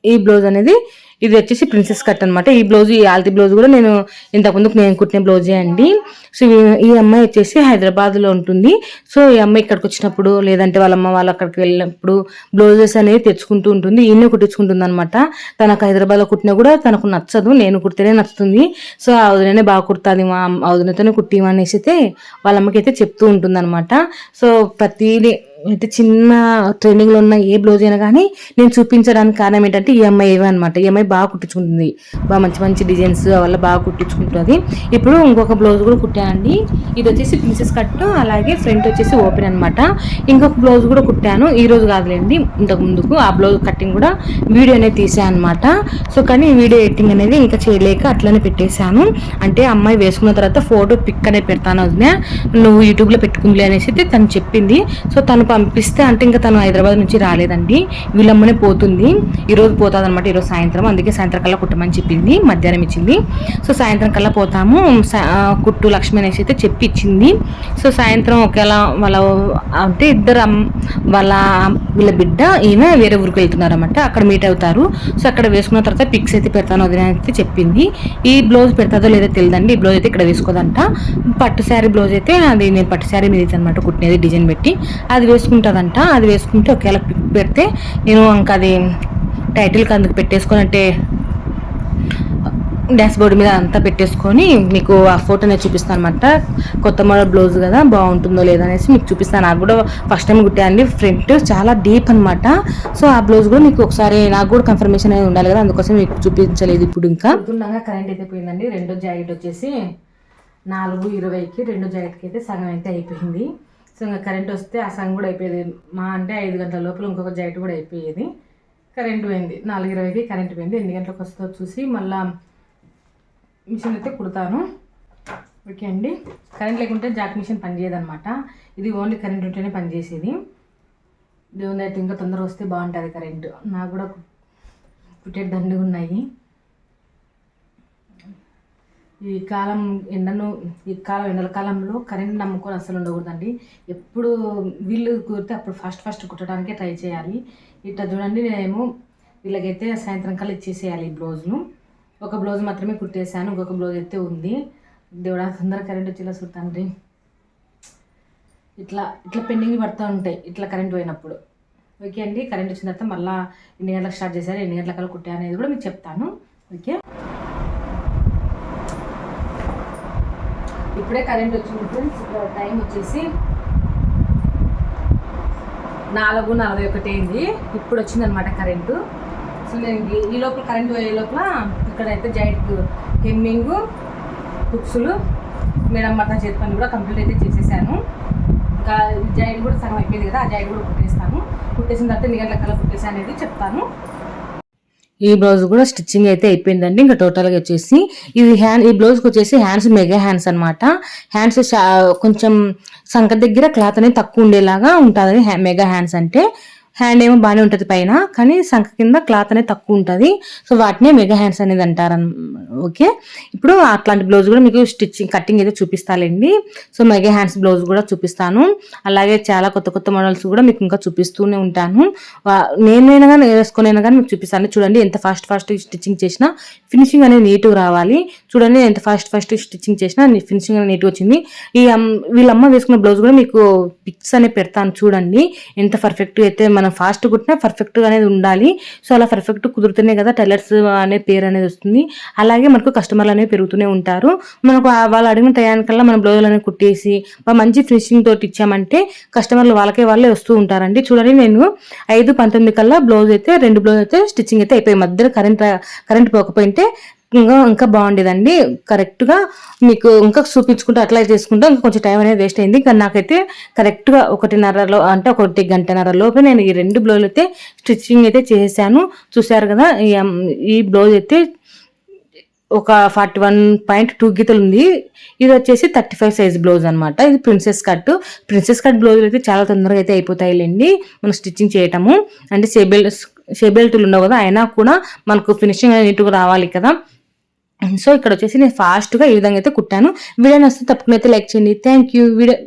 ఈ బ్లౌజ్ అనేది ఇది వచ్చేసి ప్రిన్సెస్ కట్ అనమాట ఈ బ్లౌజ్ ఈ ఆల్తి బ్లౌజ్ కూడా నేను ఇంతకుముందుకు నేను కుట్టిన బ్లౌజే అండి. సో ఈ- అమ్మాయి వచ్చేసి హైదరాబాద్లో ఉంటుంది. సో ఈ అమ్మాయి ఇక్కడికి వచ్చినప్పుడు లేదంటే వాళ్ళ అమ్మ వాళ్ళు అక్కడికి వెళ్ళినప్పుడు బ్లౌజెస్ అనేవి తెచ్చుకుంటూ ఉంటుంది. ఈయన కుట్టించుకుంటుంది అనమాట తనకు హైదరాబాద్లో కుట్టినా కూడా తనకు నచ్చదు. నేను కుడితేనే నచ్చుతుంది. సో ఆ వదిననే బాగా కుడతాది మా అమ్మ- ఆ వదినతోనే కుట్టిమనేసి అయితే వాళ్ళ అమ్మకి అయితే చెప్తూ ఉంటుంది అనమాట సో ప్రతిదీ అంటే చిన్న ట్రైనింగ్లో ఉన్న ఏ బ్లౌజ్ అయినా కానీ నేను చూపించడానికి కారణం ఏంటంటే ఈ అమ్మాయి ఏవే అనమాట ఈ అమ్మాయి బాగా కుట్టించుకుంటుంది. బాగా మంచి మంచి డిజైన్స్ వల్ల బాగా కుట్టించుకుంటుంది. ఇప్పుడు ఇంకొక బ్లౌజ్ కూడా కుట్టానండి. ఇది వచ్చేసి ప్రిన్సెస్ కట్ అలాగే ఫ్రంట్ వచ్చేసి ఓపెన్ అనమాట ఇంకొక బ్లౌజ్ కూడా కుట్టాను. ఈ రోజు కాదులేండి ఇంతకు ముందుకు ఆ బ్లౌజ్ కటింగ్ కూడా వీడియో అనేది తీసాను అనమాట సో కానీ వీడియో ఎడిటింగ్ అనేది ఇంకా చేయలేక అట్లనే పెట్టేశాను. అంటే అమ్మాయి వేసుకున్న తర్వాత ఫోటో పిక్ అనేది పెడతాను వదిన. నువ్వు యూట్యూబ్లో పెట్టుకుంది అనేసి అయితే తను చెప్పింది. సో తను పంపిస్తే అంటే ఇంకా తను హైదరాబాద్ నుంచి రాలేదండి. వీళ్ళమ్మనే పోతుంది. ఈ రోజు పోతుంది అనమాట ఈరోజు సాయంత్రం. అందుకే సాయంత్రం కల్లా కుట్టమని చెప్పింది మధ్యాహ్నం ఇచ్చింది. సో సాయంత్రం కల్లా పోతాము. సా- కుట్టు లక్ష్మి అనేసి అయితే చెప్పి ఇచ్చింది సో సాయంత్రం ఒకేలా వాళ్ళ అంటే ఇద్దరు వాళ్ళ వీళ్ళ బిడ్డ ఈమె వేరే ఊరికి వెళ్తున్నారు అనమాట అక్కడ మీట్ అవుతారు. సో అక్కడ వేసుకున్న తర్వాత పిక్స్ అయితే పెడతాను వదిన అయితే చెప్పింది. ఈ బ్లౌజ్ పెడతాదో లేదో తెలియదండి ఈ బ్లౌజ్ అయితే ఇక్కడ వేసుకోదంట. పట్టు శారీ బ్లౌజ్ అయితే అది నేను పట్టు శారీ మీద అనమాట కుట్టినది డిజైన్ పెట్టి. అది వేసుకుంటుందంట అది వేసుకుంటే ఒకవేళ పిక్ పెడితే నేను ఇంకా అది టైటిల్కి అందుకు పెట్టేసుకొని అంటే డాష్ బోర్డు మీద అంతా పెట్టేసుకొని మీకు ఆ ఫోటో నేను చూపిస్తాను అనమాట కొత్త మోడల్ బ్లౌజ్ కదా బాగుంటుందో లేదో అనేసి మీకు చూపిస్తాను. నాకు కూడా ఫస్ట్ టైం కుట్టానండి ఫ్రంట్ చాలా డీప్ అనమాట సో ఆ బ్లౌజ్ కూడా మీకు ఒకసారి నాకు కూడా కన్ఫర్మేషన్ అనేది ఉండాలి కదా అందుకోసం మీకు చూపించలేదు ఇప్పుడు ఇంకా. పొద్దున్నగా కరెంట్ అయితే పోయిందండి రెండో జాకెట్ వచ్చేసి నాలుగు ఇరవైకి రెండో జాకెట్కి అయితే సగం అయితే అయిపోయింది. సో ఇంకా కరెంట్ వస్తే ఆ సంగ్ కూడా అయిపోయేది. మా అంటే ఐదు గంటల లోపల ఇంకొక జైట్ కూడా అయిపోయేది. కరెంట్ పోయింది. నాలుగు ఇరవైకి కరెంట్ పోయింది. ఎన్ని గంటలకు వస్తుందో చూసి మళ్ళీ మిషన్ అయితే కుడతాను. ఓకే అండి. కరెంట్ లేకుంటే జాక్ మిషన్ పనిచేయదనమాట ఇది ఓన్లీ కరెంట్ ఉంటేనే పనిచేసేది దేవుని అయితే ఇంకా తొందరగా వస్తే బాగుంటుంది కరెంటు. నాకు కూడా కుట్టే దండుగా ఉన్నాయి. ఈ కాలం ఎండను ఈ కాలం ఎండల కాలంలో కరెంట్ నమ్ముకొని అసలు ఉండకూడదండి. ఎప్పుడు వీళ్ళు కుదిరితే అప్పుడు ఫాస్ట్ ఫాస్ట్ కుట్టడానికే ట్రై చేయాలి. ఇట్లా చూడండి నేనేమో వీళ్ళకైతే సాయంత్రం కల్లా ఇచ్చేసేయాలి ఈ బ్లౌజ్ను. ఒక బ్లౌజ్ మాత్రమే కుట్టేశాను ఇంకొక బ్లౌజ్ అయితే ఉంది. దేవుడా తొందరగా కరెంట్ వచ్చేలా చూడండి ఇట్లా ఇట్లా పెండింగ్ పడుతూ ఉంటాయి ఇట్లా కరెంట్ పోయినప్పుడు. ఓకే అండి కరెంట్ వచ్చిన తర్వాత మళ్ళీ ఎన్ని గంటలకు స్టార్ట్ చేశారు ఎన్ని గంటల కల్లా కుట్టా అనేది కూడా మీకు చెప్తాను. ఓకే? ఇప్పుడే కరెంట్ వచ్చింది ఫ్రెండ్స్ టైం వచ్చేసి నాలుగు నలభై ఒకటి అయింది. ఇప్పుడు వచ్చిందనమాట కరెంటు. సో నేను ఈ- లోపల కరెంట్ పోయే లోపల ఇక్కడైతే జైట్ హెమ్మింగ్ బుక్స్లు మేడం మటన్ చేతి పని కూడా కంప్లీట్ అయితే చేసేసాను. ఇంకా జైడ్ కూడా సగం అయిపోయింది కదా ఆ జైడ్ కూడా కుట్టేస్తాను. కుట్టేసిన తర్వాత ఎన్ని గంటల కల్లా కుట్టేసా అనేది చెప్తాను. ఈ బ్లౌజ్ కూడా స్టిచ్చింగ్ అయితే అయిపోయిందండి. ఇంకా టోటల్గా వచ్చేసి ఇది హ్యాండ్ ఈ బ్లౌజ్కి వచ్చేసి హ్యాండ్స్ మెగా హ్యాండ్స్ అన్నమాట. హ్యాండ్స్ కొంచెం సంక దగ్గర క్లాత్ అనేది తక్కువ ఉండేలాగా ఉంటుంది. మెగా హ్యాండ్స్ అంటే హ్యాండ్ ఏమో బాగానే ఉంటుంది పైన కానీ సంఖ కింద క్లాత్ అనేది తక్కువ ఉంటుంది. సో వాటినే మెగా హ్యాండ్స్ అనేది అంటారు ఓకే? ఇప్పుడు అట్లాంటి బ్లౌజ్ కూడా మీకు స్టిచ్చింగ్ కటింగ్ అయితే చూపిస్తానండి సో మెగా హ్యాండ్స్ బ్లౌజ్ కూడా చూపిస్తాను. అలాగే చాలా కొత్త కొత్త మోడల్స్ కూడా మీకు ఇంకా చూపిస్తూనే ఉంటాను. నేనైనా కానీ వేసుకునైనా కానీ మీకు చూపిస్తాను. చూడండి ఎంత ఫాస్ట్ ఫాస్ట్ స్టిచ్చింగ్ చేసినా ఫినిషింగ్ అనేది నీట్గా రావాలి. చూడండి ఎంత ఫాస్ట్ ఫాస్ట్ స్టిచ్చింగ్ చేసినా ఫినిషింగ్ అనేది నీట్గా వచ్చింది. ఈ వీళ్ళమ్మ వేసుకున్న బ్లౌజ్ కూడా మీకు పిక్స్ అనేవి పెడతాను చూడండి. ఎంత పర్ఫెక్ట్ అయితే మనం ఫాస్ట్ కుట్టినా పర్ఫెక్ట్గా అనేది ఉండాలి. సో అలా పర్ఫెక్ట్ కుదురుతూనే కదా టైలర్స్ అనే పేరు అనేది వస్తుంది. అలాగే మనకు కస్టమర్లు అనేవి పెరుగుతూనే ఉంటారు. మనకు వాళ్ళు అడిగిన టయానికల్లా మనం బ్లౌజులు అనేవి కుట్టేసి మంచి ఫినిషింగ్ తోటి ఇచ్చామంటే కస్టమర్లు వాళ్ళకే వాళ్ళే వస్తూ ఉంటారండి. చూడండి నేను ఐదు పంతొమ్మిది కల్లా బ్లౌజ్ అయితే రెండు బ్లౌజ్ అయితే స్టిచ్చింగ్ అయితే అయిపోయి మధ్యలో కరెంట్ కరెంట్ పోకపోయింటే ఇంకా ఇంకా బాగుండేదండి. కరెక్ట్గా మీకు ఇంకా చూపించుకుంటూ అట్లా చేసుకుంటూ ఇంకా కొంచెం టైం అనేది వేస్ట్ అయింది. కానీ నాకైతే కరెక్ట్గా ఒకటిన్నరలో అంటే ఒకటి గంటన్నర లోపే నేను ఈ రెండు బ్లౌజ్ అయితే స్టిచ్చింగ్ అయితే చేశాను. చూశారు కదా ఈ ఈ బ్లౌజ్ అయితే ఒక ఫార్టీ వన్ పాయింట్ టూ గీతలు ఉంది. ఇది వచ్చేసి థర్టీ ఫైవ్ సైజ్ బ్లౌజ్ అనమాట ఇది ప్రిన్సెస్ కట్. ప్రిన్సెస్ కట్ బ్లౌజులు అయితే చాలా తొందరగా అయితే అయిపోతాయిలేండి మనం స్టిచ్చింగ్ చేయటము. అంటే సేబెల్ సేబెల్టులు ఉండవు కదా అయినా కూడా మనకు ఫినిషింగ్ అనేది నీట్గా రావాలి కదా. సో ఇక్కడ వచ్చేసి నేను ఫాస్ట్గా ఈ విధంగా అయితే కుట్టాను వీడియో నచ్చితే తప్పకుండా అయితే లైక్ చేయండి. Thank you video